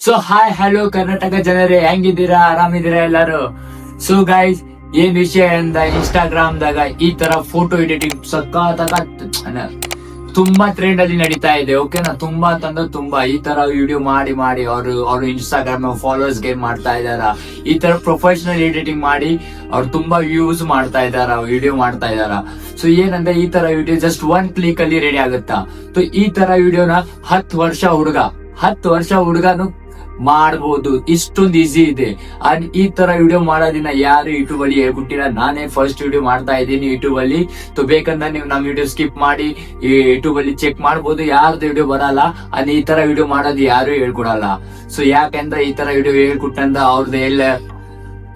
So hi hello Karnataka ಜನರೇ, ಹೆಂಗಿದ್ದೀರಾ? ಆರಾಮಿದ್ದೀರಾ ಎಲ್ಲಾರು? So guys ಏನ್ ವಿಷಯ ಅಂದ ಇನ್ಸ್ಟಾಗ್ರಾಮ್ ದಾಗ ಈ ತರ ಫೋಟೋ ಎಡಿಟಿಂಗ್ ಸಖತ್ ತುಂಬಾ ಟ್ರೆಂಡ್ ಅಲ್ಲಿ ನಡೀತಾ ಇದೆ ಓಕೆನಾ ತುಂಬಾ ಅಂತಂದ್ರೆ ತುಂಬಾ. ಈ ತರ ವಿಡಿಯೋ ಮಾಡಿ ಮಾಡಿ ಅವರು ಅವರು ಇನ್ಸ್ಟಾಗ್ರಾಮ್ ಫಾಲೋವರ್ಸ್ ಗೇಮ್ ಮಾಡ್ತಾ ಇದಾರ ಈ ತರ ಪ್ರೊಫೆಷನಲ್ ಎಡಿಟಿಂಗ್ ಮಾಡಿ ಅವ್ರು ತುಂಬಾ ವ್ಯೂಸ್ ಮಾಡ್ತಾ ಇದಾರ ವಿಡಿಯೋ ಮಾಡ್ತಾ ಇದಾರ ಸೊ ಏನಂದ್ರೆ ಈ ತರ ವಿಡಿಯೋ ಜಸ್ಟ್ ಒನ್ ಕ್ಲಿಕ್ ಅಲ್ಲಿ ರೆಡಿ ಆಗುತ್ತಾ? ಸೊ ಈ ತರ ವಿಡಿಯೋನ ಹತ್ತು ವರ್ಷ ಹುಡುಗ, ಹತ್ತು ವರ್ಷ ಹುಡುಗನು ಮಾಡ್ಬೋದು. ಇಷ್ಟೊಂದು ಈಸಿ ಇದೆ. ಅಂಡ್ ಈ ತರ ವಿಡಿಯೋ ಮಾಡೋದಿನ ಯಾರು ಯೂಟ್ಯೂಬ್ ಅಲ್ಲಿ ಹೇಳ್ಬಿಟ್ಟಿಲ್ಲ ನಾನೇ ಫಸ್ಟ್ ವಿಡಿಯೋ ಮಾಡ್ತಾ ಇದ್ದೀನಿ ಯೂಟ್ಯೂಬ್ ಅಲ್ಲಿ. ಬೇಕಂದ್ರೆ ನೀವು ನಮ್ ವಿಡಿಯೋ ಸ್ಕಿಪ್ ಮಾಡಿ, ಈ ಯೂಟ್ಯೂಬ್ ಅಲ್ಲಿ ಚೆಕ್ ಮಾಡ್ಬೋದು. ಯಾರ್ದು ವಿಡಿಯೋ ಬರಲ್ಲ ಅಂಡ್ ಈ ತರ ವಿಡಿಯೋ ಮಾಡೋದು ಯಾರು ಹೇಳ್ಕೊಡಲ್ಲ. ಸೊ ಯಾಕಂದ್ರೆ ಈ ತರ ವಿಡಿಯೋ ಹೇಳ್ಕೊಟ್ಟಂದ ಅವ್ರದ್ದು ಎಲ್ಲ,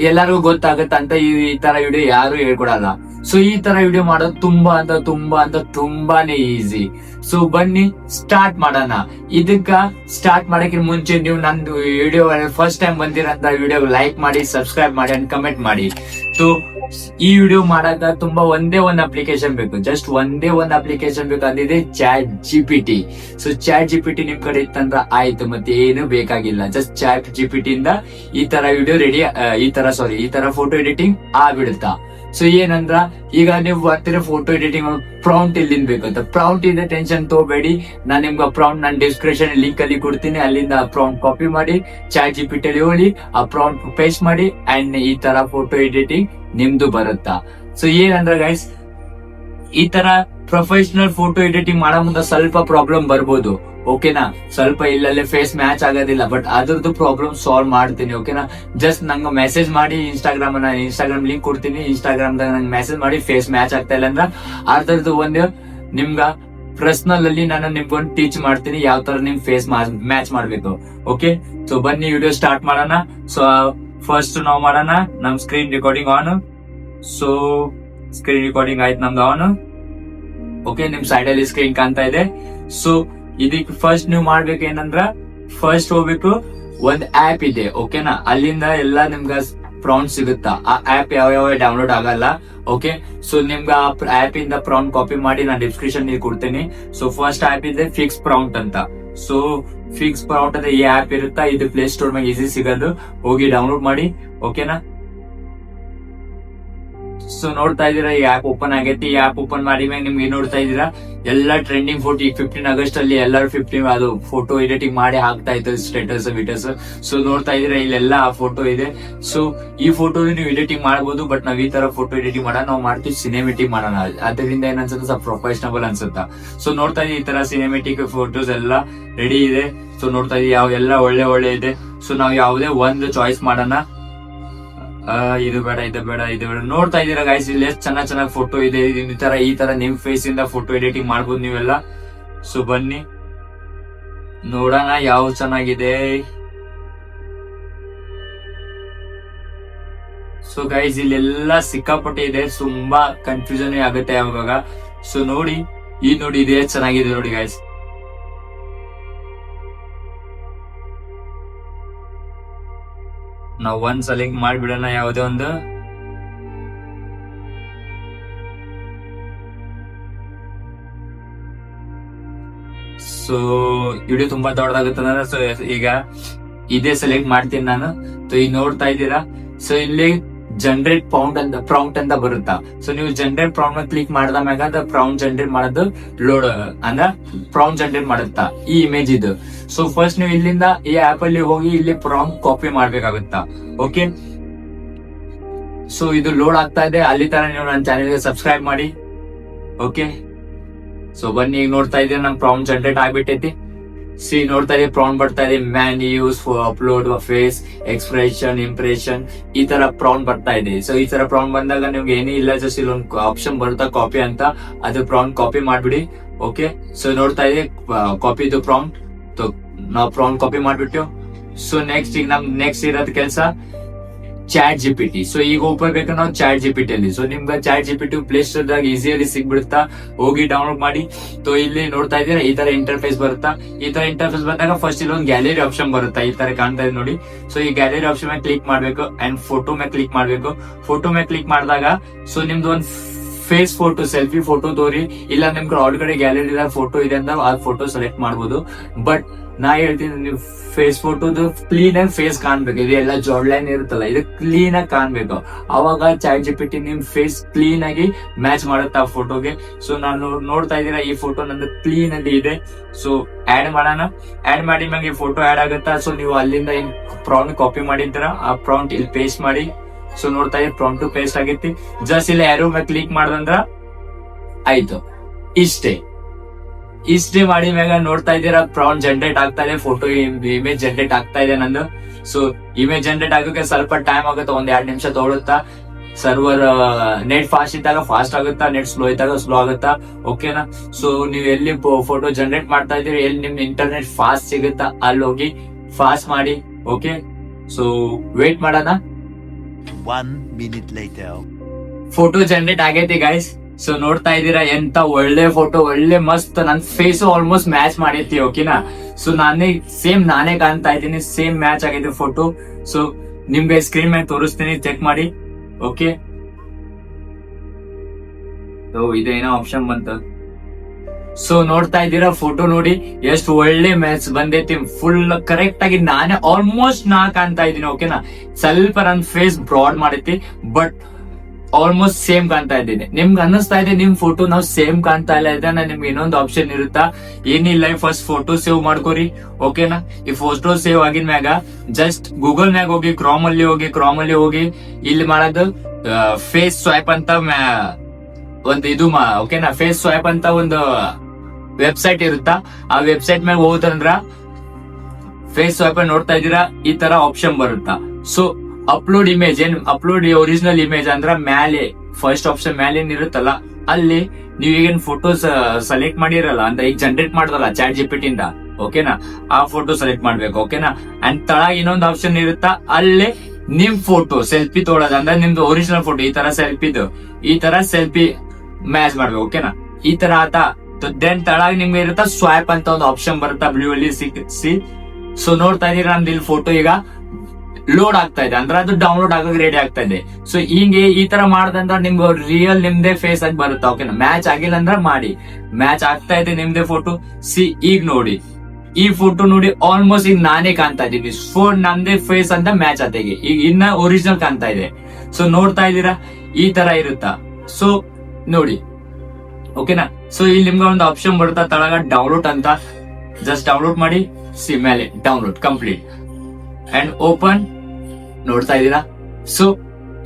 ಎಲ್ಲರಿಗೂ ಗೊತ್ತಾಗತ್ತಂತ ಈ ತರ ವಿಡಿಯೋ ಯಾರು ಹೇಳ್ಕೊಡಲ್ಲ. ಸೊ ಈ ತರ ವಿಡಿಯೋ ಮಾಡೋದು ತುಂಬಾ ಅಂತ ತುಂಬಾ ಅಂತ ತುಂಬಾನೇ ಈಸಿ ಸೊ ಬನ್ನಿ ಸ್ಟಾರ್ಟ್ ಮಾಡೋಣ. ಇದಕ್ಕ ಸ್ಟಾರ್ಟ್ ಮಾಡಕ್ಕೆ ಮುಂಚೆ ನೀವು ನಂದು ವಿಡಿಯೋ ಫಸ್ಟ್ ಟೈಮ್ ಬಂದಿರಂತ ವಿಡಿಯೋ ಲೈಕ್ ಮಾಡಿ ಸಬ್ಸ್ಕ್ರೈಬ್ ಮಾಡಿ ಅಂಡ್ ಕಮೆಂಟ್ ಮಾಡಿ. ಸೊ ಈ ವಿಡಿಯೋ ಮಾಡಾಕ ತುಂಬಾ ಒಂದೇ ಒಂದ್ ಅಪ್ಲಿಕೇಶನ್ ಬೇಕು. ಜಸ್ಟ್ ಒಂದೇ ಒಂದ್ ಅಪ್ಲಿಕೇಶನ್ ಬೇಕು ಅಂದಿದೆ chat G P T so chat G ನಿಮ್ ಕಡೆ ಇತ್ತಂದ್ರ ಆಯ್ತು, ಮತ್ತೆ ಏನು ಬೇಕಾಗಿಲ್ಲ. ಜಸ್ಟ್ ಚಾಟ್ ಜಿ ಇಂದ ಈ ತರ ವಿಡಿಯೋ ರೆಡಿ ಈ ತರ ಸಾರಿ ಈ ತರ ಫೋಟೋ ಎಡಿಟಿಂಗ್ ಆಗ್ಬಿಡುತ್ತಾ. ಸೊ ಏನಂದ್ರ, ಈಗ ನೀವು ಬರ್ತೀರ ಫೋಟೋ ಎಡಿಟಿಂಗ್ ಪ್ರೌಂಟ್ ಇಲ್ಲಿಂದ ಬೇಕಂತ ಪ್ರೌಂಟ್ ಇಂದ ಟೆನ್ಷನ್ ತಗೋಬೇಡಿ. ನಾನ್ ನಿಮ್ಗೆ ಪ್ರೌಂಟ್ ನಾನು ಡಿಸ್ಕ್ರಿಪ್ಷನ್ ಲಿಂಕ್ ಅಲ್ಲಿ ಕೊಡ್ತೀನಿ. ಅಲ್ಲಿಂದ ಪ್ರೌಂಟ್ ಕಾಪಿ ಮಾಡಿ ಚಾಟ್ ಜಿ ಪಿ ಹೋಗಿ ಆ ಪ್ರೌಂಟ್ ಪೇಸ್ಟ್ ಮಾಡಿ ಅಂಡ್ ಈ ತರ ಫೋಟೋ ಎಡಿಟಿಂಗ್ ನಿಮ್ದು ಬರುತ್ತಾ. ಸೊ ಏನಂದ್ರ ಗೈಸ್ ಈ ತರ ಪ್ರೊಫೆಷನಲ್ ಫೋಟೋ ಎಡಿಟಿಂಗ್ ಮಾಡೋ ಮುಂದೆ ಸ್ವಲ್ಪ ಪ್ರಾಬ್ಲಮ್ ಬರ್ಬೋದು. ಓಕೆನಾ ಸ್ವಲ್ಪ ಇಲ್ಲಲ್ಲೇ ಫೇಸ್ ಮ್ಯಾಚ್ ಆಗೋದಿಲ್ಲ ಬಟ್ ಅದ್ರದ್ದು ಪ್ರಾಬ್ಲಮ್ ಸಾಲ್ವ್ ಮಾಡ್ತೀನಿ ಓಕೆನಾ ಜಸ್ಟ್ ನಂಗೆ ಮೆಸೇಜ್ ಮಾಡಿ ಇನ್ಸ್ಟಾಗ್ರಾಮ್ ಇನ್ಸ್ಟಾಗ್ರಾಮ್ ಲಿಂಕ್ ಕೊಡ್ತೀನಿ ಇನ್ಸ್ಟಾಗ್ರಾಮ್ ದಾಗ ನಂಗೆ ಮೆಸೇಜ್ ಮಾಡಿ ಫೇಸ್ ಮ್ಯಾಚ್ ಆಗ್ತಾ ಇಲ್ಲ ಅಂದ್ರ ಅದ್ರದ್ದು ಒಂದು ನಿಮ್ಗ ಪರ್ಸನಲ್ ಅಲ್ಲಿ ನಾನು ನಿಮ್ಗೊಂದು ಟೀಚ್ ಮಾಡ್ತೀನಿ, ಯಾವ ತರ ನಿಮ್ ಫೇಸ್ ಮ್ಯಾಚ್ ಮಾಡ್ಬೇಕು ಓಕೆ ಸೊ ಬನ್ನಿ ವಿಡಿಯೋ ಸ್ಟಾರ್ಟ್ ಮಾಡೋಣ. ಸೊ ಫಸ್ಟ್ ನಾವು ಮಾಡೋಣ, ನಮ್ screen recording on so screen recording ಆಯ್ತು ನಮ್ದು ಆನ್ ಓಕೆ ನಿಮ್ ಸೈಡ್ ಅಲ್ಲಿ ಸ್ಕ್ರೀನ್ ಕಾಣ್ತಾ ಇದೆ. ಸೊ ಇದಕ್ಕೆ ಫಸ್ಟ್ ನೀವು ಮಾಡ್ಬೇಕು ಏನಂದ್ರ ಫಸ್ಟ್ ಹೋಗ್ಬೇಕು ಒಂದ್ ಆಪ್ ಇದೆ ಓಕೆನಾ ಅಲ್ಲಿಂದ ಎಲ್ಲಾ ನಿಮ್ಗ ಪ್ರೌಂಡ್ ಸಿಗುತ್ತಾ? ಆ ಆಪ್ ಯಾವ ಯಾವ ಡೌನ್ಲೋಡ್ ಆಗಲ್ಲ ಓಕೆ ಸೊ ನಿಮ್ಗೆ ಆ ಆಪ್ ಇಂದ ಪ್ರೌಂಡ್ ಕಾಪಿ ಮಾಡಿ ನಾನು ಡಿಸ್ಕ್ರಿಪ್ಷನ್ ಕೊಡ್ತೀನಿ. ಸೊ ಫಸ್ಟ್ ಆಪ್ ಇದೆ ಫಿಕ್ಸ್ ಪ್ರೌಂಟ್ ಅಂತ. ಸೊ ಫಿಕ್ಸ್ ಪ್ರೌಂಟ್ ಅಂತ ಈ ಆಪ್ ಇರುತ್ತಾ? ಇದು ಪ್ಲೇ ಸ್ಟೋರ್ ಮ್ಯಾಗ ಈಸಿ ಸಿಗೋದು. ಹೋಗಿ ಡೌನ್ಲೋಡ್ ಮಾಡಿ ಓಕೆನಾ ಸೊ ನೋಡ್ತಾ ಇದೀರಾ ಈ ಆಪ್ ಓಪನ್ ಆಗೈತಿ. ಈ ಆಪ್ ಓಪನ್ ಮಾಡಿ ಮ್ಯಾಗ ನಿಮ್ಗೆ ನೋಡ್ತಾ ಇದೀರಾ ಎಲ್ಲ ಟ್ರೆಂಡಿಂಗ್ ಫೋಟೋ ಈಗ ಫಿಫ್ಟೀನ್ ಆಗಸ್ಟ್ ಅಲ್ಲಿ ಎಲ್ಲರೂ ಫಿಫ್ಟೀನ್ ಅದು ಫೋಟೋ ಎಡಿಟಿಂಗ್ ಮಾಡಿ ಹಾಕ್ತಾ ಇತ್ತು ಸ್ಟೇಟಸ್ ವಿಟಸ್ ಸೊ ನೋಡ್ತಾ ಇದೀರಾ ಇಲ್ಲೆಲ್ಲ ಆ ಫೋಟೋ ಇದೆ. ಸೊ ಈ ಫೋಟೋ ನೀವು ಎಡಿಟಿಂಗ್ ಮಾಡಬಹುದು ಬಟ್ ನಾವ್ ಈ ತರ ಫೋಟೋ ಎಡಿಟಿಂಗ್ ಮಾಡೋಣ. ನಾವು ಮಾಡ್ತೀವಿ ಸಿನಿಮೆಟಿಕ್ ಮಾಡೋಣ. ಅದರಿಂದ ಏನನ್ಸುತ್ತೆ ಸ್ವಲ್ಪ ಪ್ರೊಫೆಷನಬಲ್ ಅನ್ಸುತ್ತಾ? ಸೊ ನೋಡ್ತಾ ಇದೀವಿ ಈ ತರ ಸಿನಿಮೆಟಿಕ್ ಫೋಟೋಸ್ ಎಲ್ಲ ರೆಡಿ ಇದೆ. ಸೊ ನೋಡ್ತಾ ಇದೀವಿ ಯಾವ ಎಲ್ಲ ಒಳ್ಳೆ ಒಳ್ಳೆ ಇದೆ. ಸೊ ನಾವ್ ಯಾವುದೇ ಒಂದು ಚಾಯ್ಸ್ ಮಾಡೋಣ. ಇದು ಬೇಡ ಇದು ಬೇಡ ಇದು ಬೇಡ. ನೋಡ್ತಾ ಇದೀರಾ ಗೈಸ್ ಇಲ್ಲಿ ಎಷ್ಟು ಚೆನ್ನಾಗ್ ಚೆನ್ನಾಗಿ ಫೋಟೋ ಇದೆ. ಈ ತರ ಈ ತರ ನಿಮ್ ಫೇಸ್ ಇಂದ ಫೋಟೋ ಎಡಿಟಿಂಗ್ ಮಾಡ್ಬೋದು ನೀವೆಲ್ಲ. ಸೊ ಬನ್ನಿ. ನೋಡೋಣ ಯಾವ ಚೆನ್ನಾಗಿದೆ. ಸೊ ಗೈಸ್ ಇಲ್ಲೆಲ್ಲ ಸಿಕ್ಕಾಪಟ್ಟೆ ಇದೆ. ತುಂಬಾ ಕನ್ಫ್ಯೂಷನ್ ಆಗುತ್ತೆ ಯಾವಾಗ ಸೊ ನೋಡಿ, ಈ ನೋಡಿ, ಇದೆ ಚೆನ್ನಾಗಿದೆ ನೋಡಿ ಗೈಸ್ ನಾವ್ ಒಂದ್ ಸಲ ಮಾಡ್ಬಿಡೋಣ ಯಾವುದೇ ಒಂದು. ಸೊ ವಿಡಿಯೋ ತುಂಬಾ ದೊಡ್ಡದಾಗುತ್ತೆ ಸೊ ಈಗ ಇದೇ ಸೆಲೆಕ್ಟ್ ಮಾಡ್ತೀನಿ ನಾನು. ಸೊ ಈಗ ನೋಡ್ತಾ ಇದ್ದೀರಾ? ಸೊ ಇಲ್ಲಿ ಜನರೇಟ್ ಪೌಂಡ್ ಅಂತ ಪ್ರೌಂಟ್ ಅಂತ ಬರುತ್ತಾ? ಸೊ ನೀವು ಜನರೇಟ್ ಪ್ರೌಂಡ್ ಮೇಲೆ ಕ್ಲಿಕ್ ಮಾಡಿದ ಮ್ಯಾಗ ಅದ ಪ್ರೌಂಟ್ ಜನರೇಟ್ ಮಾಡೋದು ಲೋಡ್ ಅಂದ್ರ ಪ್ರೌಂಟ್ ಜನರೇಟ್ ಮಾಡುತ್ತ? ಈ ಇಮೇಜ್ ಇದು. ಸೊ ಫಸ್ಟ್ ನೀವು ಇಲ್ಲಿಂದ ಈ ಆಪ್ ಅಲ್ಲಿ ಹೋಗಿ ಇಲ್ಲಿ ಪ್ರಾಂಪ್ ಕಾಪಿ ಮಾಡ್ಬೇಕಾಗುತ್ತಾ? ಓಕೆ ಸೊ ಇದು ಲೋಡ್ ಆಗ್ತಾ ಇದೆ. ಅಲ್ಲಿ ತರ ನೀವು ನನ್ನ ಚಾನೆಲ್ಗೆ ಸಬ್ಸ್ಕ್ರೈಬ್ ಮಾಡಿ. ಓಕೆ ಸೊ ಬನ್ನಿ, ಈಗ ನೋಡ್ತಾ ಇದ್ದೀರಾ ನಮ್ ಪ್ರಾಂಪ್ ಜನರೇಟ್ ಆಗ್ಬಿಟ್ಟೈತಿ. ಸಿ ನೋಡ್ತಾ ಇದೆ ಪ್ರೌಂಡ್ ಬರ್ತಾ ಇದೆ man use for upload face expression impression ಈ ತರ ಪ್ರಾನ್ ಬರ್ತಾ ಇದೆ ಸೊ ಈ ತರ ಪ್ರಾನ್ ಬಂದಾಗ ನಿಮ್ಗೆ ಏನೇ ಇಲ್ಲ ಜಸ್ಟ್ ಇಲ್ಲೊಂದು ಆಪ್ಷನ್ ಬರುತ್ತಾ ಕಾಪಿ ಅಂತ, ಅದು ಪ್ರಾನ್ ಕಾಪಿ ಮಾಡ್ಬಿಡಿ ಓಕೆ ಸೊ ನೋಡ್ತಾ ಇದೆ ಕಾಪಿ ಇದು ಪ್ರಾನ್ ನಾವು ಪ್ರಾನ್ ಕಾಪಿ ಮಾಡ್ಬಿಟ್ಟು ಸೊ ನೆಕ್ಸ್ಟ್ ಈಗ ನಮ್ ನೆಕ್ಸ್ಟ್ ಇರೋದ್ ಕೆಲಸ chat G P T so ಈಗ ಓಪನ್ ಬೇಕು ನಾವು ಚಾಟ್ ಜಿ ಪಿ ಟಿ ಅಲ್ಲಿ. ಸೊ ನಿಮ್ಗೆ chat G P T play store ದಾಗ ಈಸಿಯಲ್ಲಿ ಸಿಗ್ಬಿಡುತ್ತಾ? ಹೋಗಿ ಡೌನ್ಲೋಡ್ ಮಾಡಿ. ಸೊ ಇಲ್ಲಿ ನೋಡ್ತಾ ಇದ್ದೀರಾ, ಈ ತರ ಇಂಟರ್ಫೇಸ್ ಬರುತ್ತಾ? ಈ ತರ ಇಂಟರ್ಫೇಸ್ ಬಂದಾಗ ಫಸ್ಟ್ ಇಲ್ಲಿ ಒಂದು ಗ್ಯಾಲರಿ ಆಪ್ಷನ್ ಬರುತ್ತಾ? ಈ ತರ ಕಾಣ್ತಾ ಇದೆ ನೋಡಿ. ಸೊ ಈ ಗ್ಯಾಲರಿ ಆಪ್ಷನ್ ಮೇಲೆ ಕ್ಲಿಕ್ ಮಾಡ್ಬೇಕು ಅಂಡ್ ಫೋಟೋ ಮೇಲೆ ಕ್ಲಿಕ್ ಮಾಡ್ಬೇಕು. ಫೋಟೋ ಮೇಲೆ ಕ್ಲಿಕ್ ಮಾಡಿದಾಗ ಸೊ ನಿಮ್ದು ಒಂದು ಫೇಸ್ ಫೋಟೋ, ಸೆಲ್ಫಿ ಫೋಟೋ ತೋರಿ. ಇಲ್ಲ ನಿಮ್ ಒಳಗಡೆ ಗ್ಯಾಲರಿ ಫೋಟೋ ಇದೆ ಅಂತ ಆ ಫೋಟೋ ಸೆಲೆಕ್ಟ್ ಮಾಡ್ಬೋದು. ಬಟ್ ನಾ ಹೇಳ್ತೀನಿ ನೀವು ಫೇಸ್ ಫೋಟೋದು ಕ್ಲೀನ್ ಆಗಿ ಫೇಸ್ ಕಾಣ್ಬೇಕು. ಇದು ಎಲ್ಲ ಲೈನ್ ಇರುತ್ತಲ್ಲ, ಇದು ಕ್ಲೀನ್ ಆಗಿ ಕಾಣ್ಬೇಕು. ಅವಾಗ ಚಾಟ್ ಜಿಪಿಟಿ ನಿಮ್ ಫೇಸ್ ಕ್ಲೀನ್ ಆಗಿ ಮ್ಯಾಚ್ ಮಾಡುತ್ತೆ ಆ ಫೋಟೋಗೆ ಸೊ ನಾನು ನೋಡ್ತಾ ಇದ್ದೀರಾ, ಈ ಫೋಟೋ ನಂದು ಕ್ಲೀನ್ ಅಲ್ಲಿ ಇದೆ. ಸೊ ಆಡ್ ಮಾಡೋಣ. ಆಡ್ ಮಾಡಿ ಮ್ಯಾಗ ಈ ಫೋಟೋ ಆಡ್ ಆಗುತ್ತಾ? ಸೊ ನೀವು ಅಲ್ಲಿಂದ ಏನ್ ಪ್ರಾಂಟ್ ಕಾಪಿ ಮಾಡಿದ್ದೀರಾ? ಆ ಪ್ರಾಂಟ್ ಇಲ್ಲಿ ಪೇಸ್ಟ್ ಮಾಡಿ. ಸೊ ನೋಡ್ತಾ ಇದ್ರೆ ಪ್ರಾಂಟ್ ಟು ಪೇಸ್ಟ್ ಆಗೈತಿ ಜಸ್ಟ್ ಇಲ್ಲಿ ಯಾರೋ ಮ್ಯಾಗ ಕ್ಲಿಕ್ ಮಾಡ್ದಂದ್ರ ಆಯ್ತು. ಇಷ್ಟೇ. ಇಷ್ಟೇ ಮಾಡಿ ಮ್ಯಾಗ ನೋಡ್ತಾ ಇದ್ದೀರಾ ಪ್ರಾಂಟ್ ಜನರೇಟ್ ಆಗ್ತಾ ಇದೆ ಫೋಟೋ ಇಮೇಜ್ ಜನರೇಟ್ ಆಗ್ತಾ ಇದೆ ನಂದು. ಸೊ ಇಮೇಜ್ ಜನರೇಟ್ ಆಗೋಕೆ ಸ್ವಲ್ಪ ಟೈಮ್ ಆಗುತ್ತೆ, ಒಂದ್ ಎರಡ್ ನಿಮಿಷ ತಗೊಳುತ್ತಾ. ಸರ್ವರ್ ನೆಟ್ ಫಾಸ್ಟ್ ಇದ್ದಾಗ ಫಾಸ್ಟ್ ಆಗುತ್ತಾ ನೆಟ್ ಸ್ಲೋ ಇದ್ದಾಗ ಸ್ಲೋ ಆಗುತ್ತಾ? ಓಕೆನಾ ಸೊ ನೀವು ಎಲ್ಲಿ ಫೋಟೋ ಜನರೇಟ್ ಮಾಡ್ತಾ ಇದ್ದೀರಿ, ಎಲ್ಲಿ ನಿಮ್ ಇಂಟರ್ನೆಟ್ ಫಾಸ್ಟ್ ಸಿಗುತ್ತಾ? ಅಲ್ಲಿ ಹೋಗಿ ಫಾಸ್ಟ್ ಮಾಡಿ ಓಕೆ ಸೊ ವೇಟ್ ಮಾಡೋಣ. One minute later. Photo generate ಆಗೈತಿ ಗೈಸ್ ಸೊ ನೋಡ್ತಾ ಇದ್ದೀರಾ, ಎಂತ ಒಳ್ಳೆ ಫೋಟೋ ಒಳ್ಳೆ ಮಸ್ತ್. ನನ್ ಫೇಸ್ ಆಲ್ಮೋಸ್ಟ್ ಮ್ಯಾಚ್ ಮಾಡೈತಿ ಓಕೆನಾ ಸೊ ನಾನೇ ಸೇಮ್ ನಾನೇ ಕಾಣ್ತಾ ಇದ್ದೀನಿ ಸೇಮ್ ಮ್ಯಾಚ್ ಆಗಿದೆ ಫೋಟೋ ಸೊ ನಿಮ್ಗೆ ಸ್ಕ್ರೀನ್ ಮೇಲೆ ತೋರಿಸ್ತೀನಿ ಚೆಕ್ ಮಾಡಿ ಓಕೆ ಸೊ ಇದೇನೋ ಆಪ್ಷನ್ ಬಂತು. ಸೊ ನೋಡ್ತಾ ಇದ್ದೀರಾ? ಫೋಟೋ ನೋಡಿ. ಎಷ್ಟು ಒಳ್ಳೆ ಮ್ಯಾಚ್ ಬಂದೈತಿ. ಫುಲ್ ಕರೆಕ್ಟ್ ಆಗಿ ನಾನೇ ಆಲ್ಮೋಸ್ಟ್ ನಾ ಕಾಣ್ತಾ ಇದ್ದೀನಿ ಓಕೆನಾ ಸ್ವಲ್ಪ ನನ್ ಫೇಸ್ ಬ್ರಾಡ್ ಮಾಡೈತಿ ಬಟ್ ಆಲ್ಮೋಸ್ಟ್ ಸೇಮ್ ಕಾಣ್ತಾ ಇದ್ದೀನಿ. ನಿಮ್ಗೆ ಅನ್ನಿಸ್ತಾ ಇದೆ ನಿಮ್ ಫೋಟೋ ನಾವು ಸೇಮ್ ಕಾಣ್ತಾ ಇಲ್ಲ. ಇದೆ ನಿಮ್ಗೆ ಇನ್ನೊಂದು ಆಪ್ಷನ್ ಇರುತ್ತಾ? ಏನಿಲ್ಲ ಫಸ್ಟ್ ಫೋಟೋ ಸೇವ್ ಮಾಡ್ಕೋರಿ ಓಕೆನಾ ಈ ಫೋಟೋ ಸೇವ್ ಆಗಿದ ಮ್ಯಾಗ ಜಸ್ಟ್ ಗೂಗಲ್ ಮ್ಯಾಗ ಹೋಗಿ ಕ್ರಾಮ್ ಅಲ್ಲಿ ಹೋಗಿ ಕ್ರಾಮ್ ಅಲ್ಲಿ ಹೋಗಿ, ಇಲ್ಲಿ ಮಾಡೋದು ಫೇಸ್ ಸ್ವೈಪ್ ಅಂತ ಒಂದು ಇದು ಮಾ ಓಕೆನಾ ಫೇಸ್ ಸ್ವೈಪ್ ಅಂತ ಒಂದು ವೆಬ್ಸೈಟ್ ಇರುತ್ತಾ? ಆ ವೆಬ್ಸೈಟ್ ಮೇಲೆ ಹೋದಂದ್ರ ಫೇಸ್ ಸ್ವೈಪ್ ನೋಡ್ತಾ ಇದೀರಾ ಈ ತರ ಆಪ್ಷನ್ ಬರುತ್ತಾ? ಸೊ ಅಪ್ಲೋಡ್ ಇಮೇಜ್ ಏನ್ ಅಪ್ಲೋಡ್ ಒರಿಜಿನಲ್ ಇಮೇಜ್ ಅಂದ್ರ ಮ್ಯಾಲೆ ಫಸ್ಟ್ ಆಪ್ಷನ್ ಮ್ಯಾಲೆ ಏನ್ ಇರುತ್ತಲ್ಲ, ಅಲ್ಲಿ ನೀವ್ ಈಗೇನ್ ಫೋಟೋಸ್ ಸೆಲೆಕ್ಟ್ ಮಾಡಿರಲ್ಲ, ಅಂತ ಈಗ ಜನರೇಟ್ ಮಾಡ್ದಲ್ಲ ಚಾಟ್ ಜಿಪಿಟಿಂದ ಓಕೆನಾ ಆ ಫೋಟೋ ಸೆಲೆಕ್ಟ್ ಮಾಡ್ಬೇಕು ಓಕೆನಾ ಅಂಡ್ ತಳ ಇನ್ನೊಂದು ಆಪ್ಷನ್ ಇರುತ್ತಾ, ಅಲ್ಲಿ ನಿಮ್ ಫೋಟೋ ಸೆಲ್ಫಿ ತೊಗೊಳೋದು ಅಂದ್ರೆ ನಿಮ್ದು ಒರಿಜಿನಲ್ ಫೋಟೋ ಈ ತರ ಸೆಲ್ಫಿದು ಈ ತರ ಸೆಲ್ಫಿ ಮ್ಯಾಚ್ ಮಾಡ್ಬೇಕು ಓಕೆನಾ ಈ ತರ ಆತ ದೆನ್ ತಳಾಗ ನಿಮ್ಗೆ ಇರುತ್ತಾ ಸ್ವಾಪ್ ಅಂತ ಒಂದು ಆಪ್ಷನ್ ಬರುತ್ತಾ ಬ್ಲೂ ಅಲ್ಲಿ ಸಿ. ಸೊ ನೋಡ್ತಾ ಇದೀರ ನಮ್ದು ಇಲ್ಲಿ ಫೋಟೋ ಈಗ ಲೋಡ್ ಆಗ್ತಾ ಇದೆ. ಅಂದ್ರೆ ಅದು ಡೌನ್ಲೋಡ್ ಆಗೋಕೆ ರೆಡಿ ಆಗ್ತಾ ಇದೆ. ಸೊ ಹಿಂಗೆ ಈ ತರ ಮಾಡ್ದಂದ್ರ ನಿಮ್ಗೆ ರಿಯಲ್ ನಿಮ್ದೇ ಫೇಸ್ ಆಗಿ ಬರುತ್ತೆ. ಓಕೆನಾ ಮ್ಯಾಚ್ ಆಗಿಲ್ಲ ಅಂದ್ರೆ ಮಾಡಿ. ಮ್ಯಾಚ್ ಆಗ್ತಾ ಇದೆ ನಿಮ್ದೇ ಫೋಟೋ ಸಿ, ಈಗ ನೋಡಿ. ಈ ಫೋಟೋ ನೋಡಿ ಆಲ್ಮೋಸ್ಟ್ ಈಗ ನಾನೇ ಕಾಣ್ತಾ ಇದ್ದೀನಿ. ಸೊ ನಮ್ದೇ ಫೇಸ್ ಅಂತ ಮ್ಯಾಚ್ ಆತೆಗೆ ಈಗ. ಇನ್ನ ಒರಿಜಿನಲ್ ಕಾಣ್ತಾ ಇದೆ. ಸೊ ನೋಡ್ತಾ ಇದೀರಾ ಈ ತರ ಇರುತ್ತಾ? ಸೊ ನೋಡಿ. ಓಕೆನಾ ಸೊ ಇಲ್ಲಿ ನಿಮ್ಗೆ ಒಂದು ಆಪ್ಷನ್ ಬರುತ್ತಾ ತಳಗ ಡೌನ್ಲೋಡ್ ಅಂತ. ಜಸ್ಟ್ ಡೌನ್ಲೋಡ್ ಮಾಡಿ ಸಿ ಮೇಲೆ ಡೌನ್ಲೋಡ್ ಕಂಪ್ಲೀಟ್ ಅಂಡ್ ಓಪನ್ ನೋಡ್ತಾ ಇದ್ದೀರಾ? ಸೊ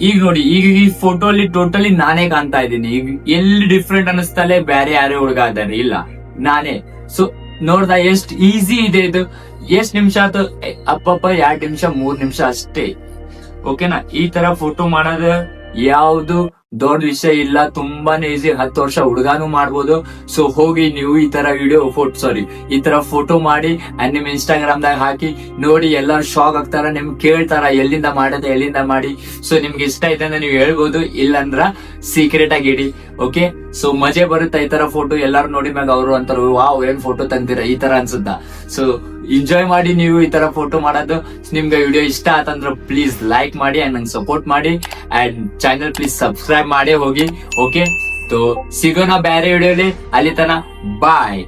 ಈಗ ನೋಡಿ ಈಗ ಈ ಫೋಟೋ ಅಲ್ಲಿ ಟೋಟಲಿ ನಾನೇ ಕಾಣ್ತಾ ಇದ್ದೀನಿ. ಈಗ ಎಲ್ಲಿ ಡಿಫ್ರೆಂಟ್ ಅನಿಸ್ತಲೇ ಬೇರೆ ಯಾರೇ ಹುಡುಗ ಇದ್ದಾರೆ ಇಲ್ಲ. ನಾನೇ. ಸೊ ನೋಡ್ದ ಎಷ್ಟ್ ಈಸಿ ಇದೆ ಇದು. ಎಷ್ಟ್ ನಿಮಿಷ ಎ, ಅಪ್ಪಪ್ಪ ಎರಡ್ ನಿಮಿಷ ಮೂರ್ ನಿಮಿಷ ಅಷ್ಟೇ. ಓಕೆನಾ ಈ ತರ ಫೋಟೋ ಮಾಡೋದು ಯಾವ್ದು ದೊಡ್ಡ ವಿಷಯ ಇಲ್ಲ, ತುಂಬಾನೇ ಈಸಿ ಹತ್ತು ವರ್ಷ ಹುಡುಗಾನು ಮಾಡ್ಬೋದು. ಸೊ ಹೋಗಿ ನೀವು ಈ ತರ ವಿಡಿಯೋ ಫೋಟೋ ಸಾರಿ ಈ ತರ ಫೋಟೋ ಮಾಡಿ ಅಂಡ್ ನಿಮ್ ಇನ್ಸ್ಟಾಗ್ರಾಮ್ ದಾಗ ಹಾಕಿ, ನೋಡಿ ಎಲ್ಲರೂ ಶಾಕ್ ಆಗ್ತಾರ, ನಿಮ್ ಕೇಳ್ತಾರ, ಎಲ್ಲಿಂದ ಮಾಡದೆ, ಎಲ್ಲಿಂದ ಮಾಡಿ. ಸೊ ನಿಮ್ಗೆ ಇಷ್ಟ ಇದೆ ನೀವು ಹೇಳ್ಬೋದು, ಇಲ್ಲಂದ್ರ ಸೀಕ್ರೆಟ್ ಆಗಿ ಇಡಿ ಓಕೆ ಸೊ ಮಜೆ ಬರುತ್ತೆ ಈ ತರ ಫೋಟೋ ಎಲ್ಲಾರು ನೋಡಿ ಮ್ಯಾಗ ಅವರು ಅಂತಾರ, ವಾವ್, ಏನ್ ಫೋಟೋ ತಂದಿರ? ಈ ತರ ಅನ್ಸುತ್ತಾ? ಸೊ ಎಂಜಾಯ್ ಮಾಡಿ ನೀವು ಈ ತರ ಫೋಟೋ ಮಾಡೋದು. ನಿಮ್ಗೆ ವಿಡಿಯೋ ಇಷ್ಟ ಆತಂದ್ರೆ ಪ್ಲೀಸ್ ಲೈಕ್ ಮಾಡಿ ಅಂಡ್ ನಂಗೆ ಸಪೋರ್ಟ್ ಮಾಡಿ. ಅಂಡ್ ಚಾನಲ್ ಪ್ಲೀಸ್ ಸಬ್ಸ್ಕ್ರೈಬ್ ಮಾಡಿ ಹೋಗಿ. ಓಕೆ ಸೊ ಸಿಗೋಣ ಬೇರೆ ವಿಡಿಯೋಲಿ ಅಲ್ಲಿ. ತನ ಬಾಯ್